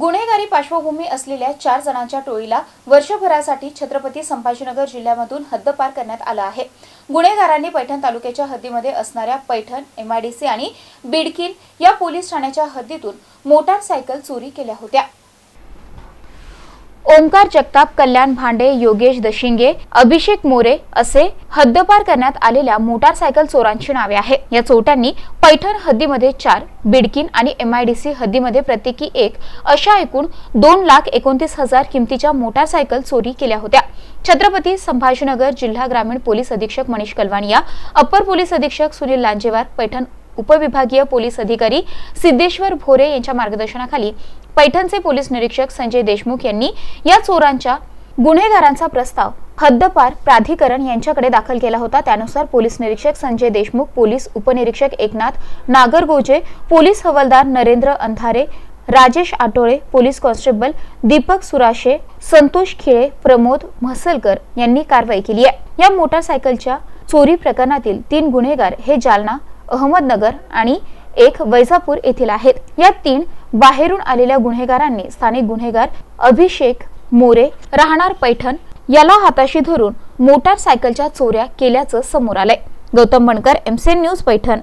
गुन्हेगारी पार्श्वभूमी असलेल्या चार जणांच्या टोळीला वर्षभरासाठी छत्रपती संभाजीनगर जिल्ह्यामधून हद्दपार करण्यात आला आहे. गुन्हेगारांनी पैठण तालुक्याच्या हद्दीमध्ये असणाऱ्या पैठण एमआयडीसी आणि बिडकीन या पोलीस ठाण्याच्या हद्दीतून मोटारसायकल चोरी केल्या होत्या. ओंकार जगताप कल्याण भांडे योगेश दशिंगे अभिषेक मोरे असे हद्दपार करण्यात आलेल्या मोटारसायकल चोरांची नावे आहे या चोरट्यांनी पैठण हद्दीमध्ये चार बिडकिन आणि एमआयडीसी हद्दीमध्ये प्रत्येकी एक अशा एकूण दोन लाख एकोणतीस हजार किमतीच्या मोटारसायकल चोरी केल्या होत्या. छत्रपती संभाजीनगर जिल्हा ग्रामीण पोलीस अधीक्षक मनीष कलवानिया अप्पर पोलीस अधीक्षक सुनील लांजेवार पैठण उपविभागीय पोलीस अधिकारी सिद्धेश्वर भोरे यांच्या मार्गदर्शनाखाली पैठणचे पोलीस निरीक्षक संजय देशमुख यांनी या चोरांच्या गुन्हेगारांचा प्रस्ताव हद्दपार प्राधिकरण यांच्याकडे दाखल केला होता. त्यानुसार पोलीस निरीक्षक संजय देशमुख पोलीस उपनिरीक्षक एकनाथ नागरगोजे पोलीस हवालदार नरेंद्र अंधारे राजेश आटोळे पोलीस कॉन्स्टेबल दीपक सुराशे संतोष खिळे प्रमोद म्हसलकर यांनी कारवाई केली आहे. या मोटारसायकलच्या चोरी प्रकरणातील तीन गुन्हेगार हे जालना अहमदनगर आणि एक वैजापूर येथील आहेत. या तीन बाहेरून आलेल्या गुन्हेगारांनी स्थानिक गुन्हेगार अभिषेक मोरे राहणार पैठण याला हाताशी धरून मोटारसायकलच्या चोऱ्या केल्याचं समोर आलंय. Gautam Bankar MCN news Paithan.